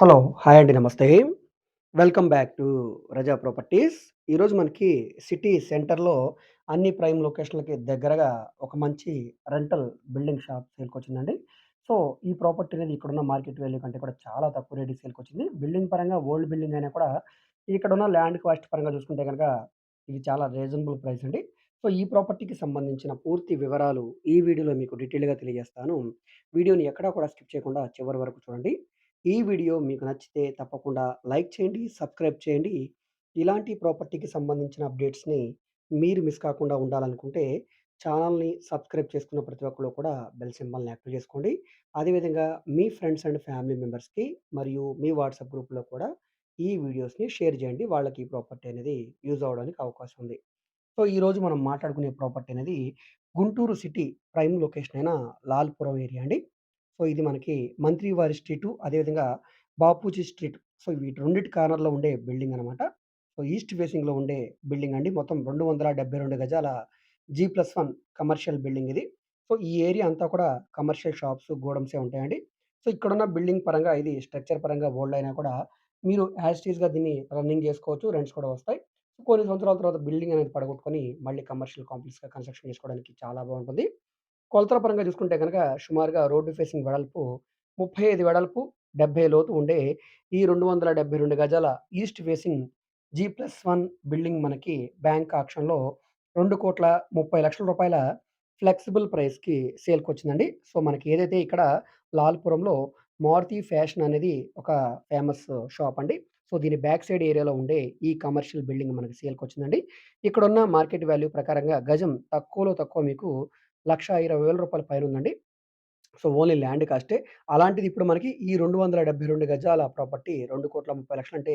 Hello! Hi అండి. నమస్తే. Welcome back to Raza properties. ఈరోజు మనకి సిటీ సెంటర్‌లో అన్ని ప్రైమ్ లొకేషన్‌లకి దగ్గరగా ఒక మంచి రెంటల్ బిల్డింగ్ షాప్ సేల్కి వచ్చిందండి సో, ఈ ప్రాపర్టీ అనేది ఇక్కడున్న మార్కెట్ వాల్యూ కంటే కూడా చాలా తక్కువ రేట్‌కి సేల్‌కొచ్చింది. బిల్డింగ్ పరంగా ఓల్డ్ బిల్డింగ్ అయినా కూడా ఇక్కడున్న ల్యాండ్ కాస్ట్ పరంగా చూసుకుంటే కనుక ఇది చాలా రీజనబుల్ ప్రైస్ అండి. సో, ఈ ప్రాపర్టీకి సంబంధించిన పూర్తి వివరాలు ఈ వీడియోలో మీకు డీటెయిల్‌గా తెలియజేస్తాను. వీడియోని ఎక్కడా కూడా స్కిప్ చేయకుండా చివరి వరకు చూడండి. ఈ వీడియో మీకు నచ్చితే తప్పకుండా లైక్ చేయండి, సబ్స్క్రైబ్ చేయండి. ఇలాంటి ప్రాపర్టీకి సంబంధించిన అప్డేట్స్‌ని మీరు మిస్ కాకుండా ఉండాలనుకుంటే ఛానల్‌ని సబ్స్క్రైబ్ చేసుకున్న ప్రతి ఒక్కరు కూడా బెల్ సింబల్‌ని యాక్టివ్ చేసుకోండి. అదేవిధంగా మీ ఫ్రెండ్స్ అండ్ ఫ్యామిలీ మెంబర్స్‌కి మరియు మీ వాట్సాప్ గ్రూప్‌లో కూడా ఈ వీడియోస్‌ని షేర్ చేయండి. వాళ్ళకి ఈ ప్రాపర్టీ అనేది యూజ్ అవ్వడానికి అవకాశం ఉంది. సో, ఈరోజు మనం మాట్లాడుకునే ప్రాపర్టీ అనేది గుంటూరు సిటీ ప్రైమ్ లొకేషన్ అయిన లాల్‌పురం ఏరియా అండి. సో, ఇది మనకి మంత్రివారి స్ట్రీటు, అదేవిధంగా బాపూజీ స్ట్రీట్. సో, వీటి రెండిటి కార్నర్‌లో ఉండే బిల్డింగ్ అనమాట. సో, ఈస్ట్ ఫేసింగ్‌లో ఉండే బిల్డింగ్ అండి. మొత్తం 272 గజాల G plus one commercial building ఇది. సో, ఈ ఏరియా అంతా కూడా కమర్షియల్ షాప్స్, గోడమ్సే ఉంటాయండి. సో, ఇక్కడున్న బిల్డింగ్ పరంగా ఇది స్ట్రక్చర్ పరంగా ఓల్డ్ అయినా కూడా మీరు యాజ్ దీన్ని రన్నింగ్ చేసుకోవచ్చు. రెంట్స్ కూడా వస్తాయి. కొన్ని సంవత్సరాల తర్వాత బిల్డింగ్ అనేది పడగొట్టుకొని మళ్ళీ కమర్షియల్ కాంప్లెక్స్‌గా కన్‌స్ట్రక్షన్ చేసుకోవడానికి చాలా బాగుంటుంది కొలతల పరంగా చూసుకుంటే గనక సుమారుగా రోడ్డు ఫేసింగ్ వెడల్పు 35 వెడల్పు, 70 లోతు ఉండే ఈ 272 గజాల east facing G plus one building మనకి బ్యాంక్ ఆక్షన్‌లో రెండు కోట్ల ముప్పై లక్షల రూపాయల ఫ్లెక్సిబుల్ ప్రైస్‌కి సేల్‌కొచ్చిందండి. సో, మనకి ఏదైతే ఇక్కడ లాల్‌పురంలో మారుతి ఫ్యాషన్ అనేది ఒక ఫేమస్ షాప్ అండి. సో, దీని బ్యాక్ సైడ్ ఏరియాలో ఉండే ఈ కమర్షియల్ బిల్డింగ్ మనకి సేల్కి వచ్చిందండి ఇక్కడ ఇక్కడున్న మార్కెట్ వాల్యూ ప్రకారంగా గజం తక్కువలో తక్కువ మీకు రూ. 1,20,000 పైనుందండి. సో, ఓన్లీ ల్యాండ్ కాస్టే. అలాంటిది ఇప్పుడు మనకి ఈ 272 గజాల ప్రాపర్టీ 2,30,00,000 అంటే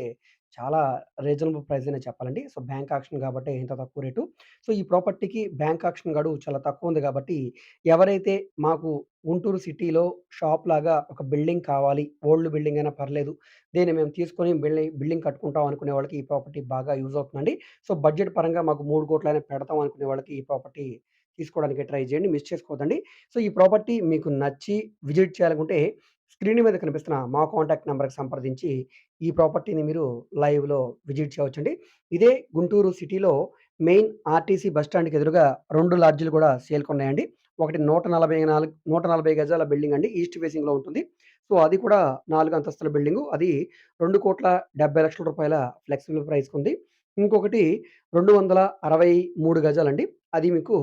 చాలా రీజనబుల్ ప్రైస్ అనే చెప్పాలండి. సో, బ్యాంక్ ఆక్షన్ కాబట్టి ఇంత తక్కువ రేటు. సో, ఈ ప్రాపర్టీకి బ్యాంక్ ఆక్షన్ గడువు చాలా తక్కువ ఉంది కాబట్టి ఎవరైతే మాకు గుంటూరు సిటీలో షాప్‌లాగా ఒక బిల్డింగ్ కావాలి, ఓల్డ్ బిల్డింగ్ అయినా పర్లేదు. దీన్ని మేము తీసుకొని బిల్డింగ్ బిల్డింగ్ కట్టుకుంటాం అనుకునే వాళ్ళకి ఈ ప్రాపర్టీ బాగా యూజ్ అవుతుందండి. సో, బడ్జెట్ పరంగా మాకు 3,00,00,000 అయినా పెడతాం అనుకునే వాళ్ళకి ఈ ప్రాపర్టీ తీసుకోవడానికి ట్రై చేయండి. మిస్ చేసుకోవద్దండి. సో, ఈ ప్రాపర్టీ మీకు నచ్చి విజిట్ చేయాలనుకుంటే స్క్రీన్ మీద కనిపిస్తున్న మా కాంటాక్ట్ నెంబర్కి సంప్రదించి ఈ ప్రాపర్టీని మీరు లైవ్‌లో విజిట్ చేయవచ్చండి. ఇదే గుంటూరు సిటీలో మెయిన్ ఆర్టీసీ బస్ స్టాండ్‌కి ఎదురుగా రెండు లాడ్జీలు కూడా సేల్కొన్నాయండి ఒకటి 144 140 గజాల బిల్డింగ్ అండి. ఈస్ట్ ఫేసింగ్‌లో ఉంటుంది. సో, అది కూడా నాలుగు అంతస్తుల బిల్డింగు. అది రెండు కోట్ల డెబ్బై లక్షల రూపాయల ఫ్లెక్సిబుల్ ప్రైస్‌కుంది. ఇంకొకటి 263 గజాలండి. అది మీకు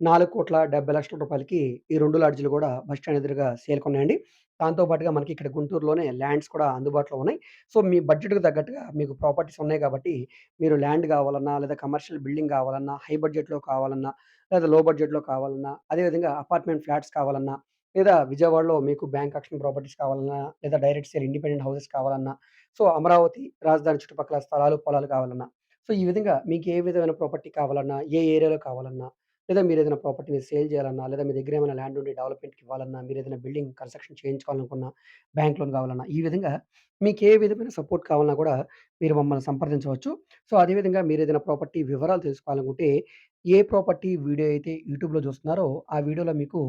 రూ. 4,70,00,000కి ఈ 2 లాడ్జ్‌లు కూడా బస్ స్టాండ్ ఎదురుగా సేల్‌కున్నాయండి. దాంతో పాటుగా మనకి ఇక్కడ గుంటూరులోనే ల్యాండ్స్ కూడా అందుబాటులో ఉన్నాయి. సో, మీ బడ్జెట్‌కి తగ్గట్టుగా మీకు ప్రాపర్టీస్ ఉన్నాయి కాబట్టి మీరు ల్యాండ్ కావాలన్నా, లేదా కమర్షియల్ బిల్డింగ్ కావాలన్నా, హై బడ్జెట్‌లో కావాలన్నా, లేదా లో బడ్జెట్‌లో కావాలన్నా, అదేవిధంగా అపార్ట్మెంట్ ఫ్లాట్స్ కావాలన్నా, లేదా విజయవాడలో మీకు బ్యాంక్ ఆక్షన్ ప్రాపర్టీస్ కావాలన్నా, లేదా డైరెక్ట్ సేల్ ఇండిపెండెంట్ హౌసెస్ కావాలన్నా, సో, అమరావతి రాజధాని చుట్టుపక్కల స్థలాలు, పొలాలు కావాలన్నా, సో, ఈ విధంగా మీకు ఏ విధమైన ప్రాపర్టీ కావాలన్నా, ఏ ఏరియాలో కావాలన్నా, లేదా మీరు ఏదైనా ప్రాపర్టీని సేల్ చేయాలన్నా, లేదా మీ దగ్గర ఏమైనా ల్యాండ్ ఉండి డెవలప్‌మెంట్‌కి ఇవ్వాలన్నా, మీరు ఏదైనా బిల్డింగ్ కన్‌స్ట్రక్షన్ చేయించుకోవాలనుకున్నా, బ్యాంక్ లోన్ కావాలన్నా, ఈ విధంగా మీకు ఏ విధమైన సపోర్ట్ కావాలన్నా కూడా మీరు మమ్మల్ని సంప్రదించవచ్చు. సో, అదేవిధంగా ఏదైనా ప్రాపర్టీ వివరాలు తెలుసుకోవాలనుకుంటే ఏ ప్రాపర్టీ వీడియో అయితే యూట్యూబ్‌లో చూస్తున్నారో ఆ వీడియోలో మీకు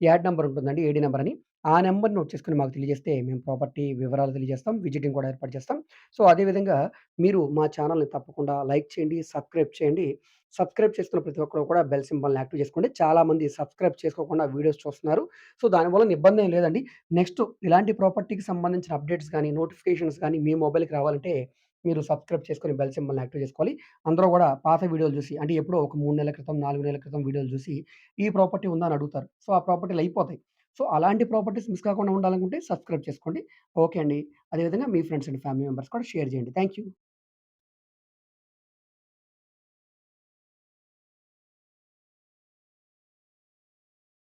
యాడ్ నెంబర్ ఉంటుందండి. ఏడీ నెంబర్ అని. ఆ నెంబర్ నోట్ చేసుకొని మాకు తెలియజేస్తే మేము ప్రాపర్టీ వివరాలు తెలియజేస్తాం. విజిటింగ్ కూడా ఏర్పాటు చేస్తాం. సో, అదేవిధంగా మీరు మా ఛానల్‌ని తప్పకుండా లైక్ చేయండి, సబ్స్క్రైబ్ చేయండి. సబ్స్క్రైబ్ చేసుకున్న ప్రతి ఒక్కరు కూడా బెల్ సింబల్‌ని యాక్టివ్ చేసుకోండి. చాలామంది సబ్స్క్రైబ్ చేసుకోకుండా వీడియోస్ చూస్తున్నారు. సో, దానివల్ల ఏం లేదండి. నెక్స్ట్ ఇలాంటి ప్రాపర్టీకి సంబంధించిన అప్డేట్స్ కానీ నోటిఫికేషన్స్ కానీ మీ మొబైల్‌కి రావాలంటే మీరు సబ్స్క్రైబ్ చేసుకొని బెల్ సింబల్‌ని యాక్టివ్ చేసుకోవాలి. అందరూ కూడా పాత వీడియోలు చూసి అంటే ఎప్పుడో ఒక మూడు నెలల క్రితం, నాలుగు నెలల క్రితం వీడియోలు చూసి ఈ ప్రాపర్టీ ఉందా అని అడుగుతారు. సో, ఆ ప్రాపర్టీలు అయిపోతాయి. సో, అలాంటి ప్రాపర్టీస్ మిస్ కాకుండా ఉండాలనుకుంటే సబ్స్క్రైబ్ చేసుకోండి. ఓకే అండి. అదేవిధంగా మీ ఫ్రెండ్స్ అండ్ ఫ్యామిలీ మెంబర్స్ కూడా షేర్ చేయండి. Thank you.